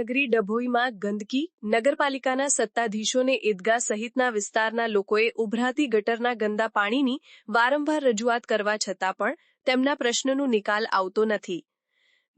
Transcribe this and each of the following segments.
નગરી ડભોઈમાં ગંદકી, નગરપાલિકાના સત્તાધીશોને ઈદગાહ સહિતના વિસ્તારના લોકોએ ઉભરાતી ગટરના ગંદા પાણીની વારંવાર રજૂઆત કરવા છતાં પણ તેમના પ્રશ્નનો નિકાલ આવતો નથી.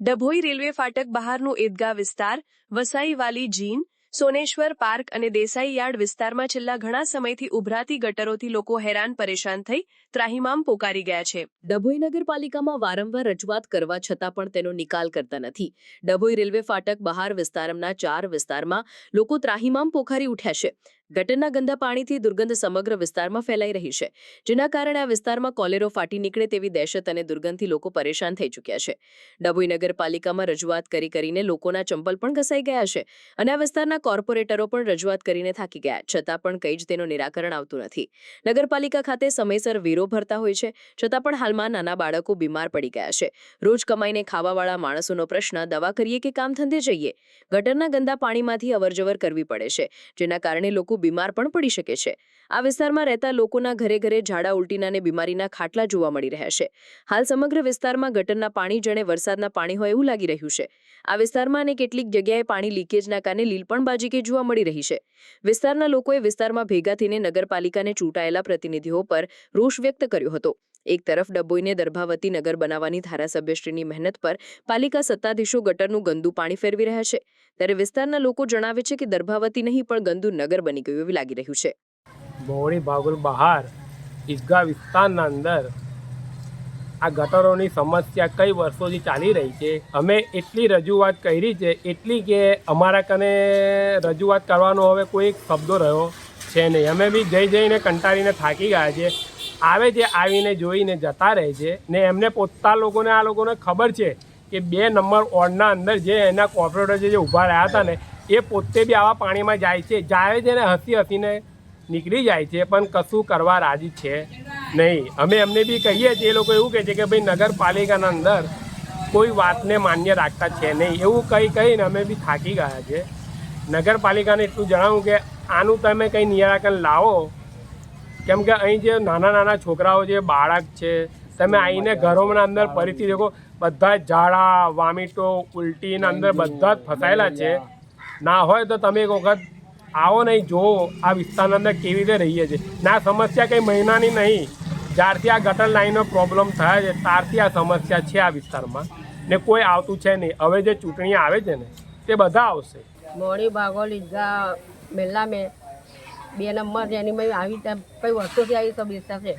ડભોઈ રેલવે ફાટક બહારનું ઈદગાહ વિસ્તાર, વસાઈવાલી જીન સોનેશ્વર પાર્ક અને દેસાઈ યાર્ડ વિસ્તારમાં છેલ્લા ઘણા સમયથી ઉભરાતી ગટરોથી લોકો હેરાન પરેશાન થઈ ત્રાહિમામ પોકારી ગયા છે. ડભોઈ નગરપાલિકામાં વારંવાર રજૂઆત કરવા છતાં પણ તેનો નિકાલ કરતા નથી. ડભોઈ રેલવે ફાટક બહાર વિસ્તારના ચાર વિસ્તારમાં લોકો ત્રાહિમામ પોખારી ઉઠ્યા છે. ગટરના ગંદા પાણીથી દુર્ગંધ સમગ્ર વિસ્તારમાં ફેલાઈ રહી છે, જેના કારણે આ વિસ્તારમાં કોલેરો ફાટી નીકળે તેવી દહેશત અને દુર્ગંધથી લોકો પરેશાન થઈ ચૂક્યા છે. ડભોઈ નગરપાલિકામાં રજૂઆત કરી કરીને લોકોના ચંપલ પણ ઘસાઈ ગયા છે અને આ વિસ્તારના કોર્પોરેટરો પણ રજૂઆત કરીને થાકી ગયા, છતાં પણ કંઈ જ તેનું નિરાકરણ આવતું નથી. નગરપાલિકા ખાતે સમયસર વીરો ભરતા હોય છે, છતાં પણ હાલમાં નાના બાળકો બીમાર પડી ગયા છે. રોજ કમાઈને ખાવાવાળા માણસોનો પ્રશ્ન, દવા કરીએ કે કામ ધંધે જઈએ? ગટરના ગંદા પાણીમાંથી અવરજવર કરવી પડે છે, જેના કારણે લોકો બીમાર પણ પડી શકે છે. આ વિસ્તારમાં રહેતા લોકોના ઘરે ઘરે ઝાડા ઉલટીના બીમારીના ખાટલા જોવા મળી રહ્યા છે. હાલ સમગ્ર વિસ્તારમાં ગટરના પાણી જણે વરસાદના પાણી હોય એવું લાગી રહ્યું છે. આ વિસ્તારમાં અને કેટલીક જગ્યાએ પાણી લીકેજના કારણે લીલપણ કે જોવા મળી રહી છે. વિસ્તારના લોકોએ વિસ્તારમાં ભેગા થઈને નગરપાલિકાને ચૂંટાયેલા પ્રતિનિધિઓ પર રોષ વ્યક્ત કર્યો હતો. એક તરફ ડભોઈને દર્ભાવતી નગર બનાવવાની ધારાસભ્યશ્રીની મહેનત પર પાલિકા સત્તાધીશો ગટરનું ગંદુ પાણી ફેરવી રહ્યા છે. ત્યારે વિસ્તારના લોકો જણાવે છે કે દર્ભાવતી નહીં, પણ ગંદુ નગર બની ગયું એવું લાગી રહ્યું છે. બહોળી ભાગોળ બહાર, ઈદગાહ વિસ્તારના અંદર આ ગટરોની સમસ્યા કઈ વર્ષોથી ચાલી રહી છે? અમે એટલી રજૂઆત કરી છે, એટલી કે અમારા કને રજૂઆત કરવાનો હવે કોઈ શબ્દો રહ્યો છે નહીં. અમે બી જઈ જઈને કંટાળીને થાકી ગયા છે આવે છે, આવીને જોઈને જતા રહે છે. ને એમને પોતા લોકોને, આ લોકોને ખબર છે કે બે નંબર વોર્ડના અંદર જે એના કોર્પોરેટર જે ઊભા રહ્યા હતા ને, એ પોતે બી આવા પાણીમાં જાય છે. જાય છે ને, હસી હસીને નીકળી જાય છે, પણ કશું કરવા રાજી છે નહીં. અમે એમને બી કહીએ છીએ, એ લોકો એવું કહે છે કે ભાઈ, નગરપાલિકાના અંદર કોઈ વાતને માન્ય રાખતા છે નહીં. એવું કંઈ કહીને અમે બી થાકી ગયા છે. નગરપાલિકાને એટલું જણાવું કે આનું તમે કંઈ નિરાકરણ લાવો કેમ કે અહીં જે નાના નાના છોકરાઓ જે બાળક છે તમે આવીને ઘરોના અંદર ફરીથી દેખો બધા જ ઝાડા વામિટો ઉલટીના અંદર બધા જ ફસાયેલા છે. ના હોય તો તમે એક વખત આવો નહીં જુઓ આ વિસ્તારના અંદર કેવી રીતે રહીએ છીએ ના સમસ્યા કંઈ મહિનાની નહીં. જ્યારથી આ ગટર લાઈનનો પ્રોબ્લેમ થાય છે ત્યારથી આ સમસ્યા છે આ વિસ્તારમાં. ને કોઈ આવતું છે નહીં. હવે જે ચૂંટણી આવે છે ને તે બધા આવશે. મોડી ભાગો લીધા મેલા મેં બે નંબર એની મેં આવી કઈ વર્ષોથી આવી સમસ્યા છે.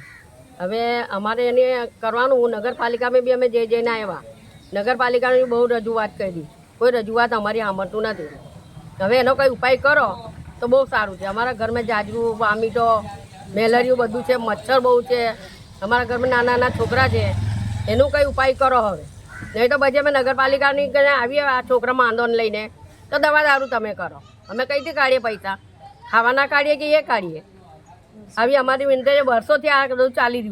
હવે અમારે એને કરવાનું નગરપાલિકામાં બી અમે જઈ જઈને આવ્યા. નગરપાલિકાની બહુ રજૂઆત કરી. કોઈ રજૂઆત અમારી સાંભળતું નથી. હવે એનો કંઈ ઉપાય કરો તો બહુ સારું છે. અમારા ઘરમાં જાજરું વામીટો મેલેરિયું બધું છે, મચ્છર બહુ છે. અમારા ઘરમાં નાના નાના છોકરા છે. એનું કંઈ ઉપાય કરો હવે. નહીં તો પછી અમે નગરપાલિકાની કને આવીએ, આ છોકરામાં આંદોલન લઈને. તો દવા દારૂ તમે કરો. અમે કઈથી કાઢીએ પૈસા? ખાવાના કાઢીએ કે એ કાઢીએ? આવી અમારી વિનંતી વર્ષોથી આ બધું ચાલી રહ્યું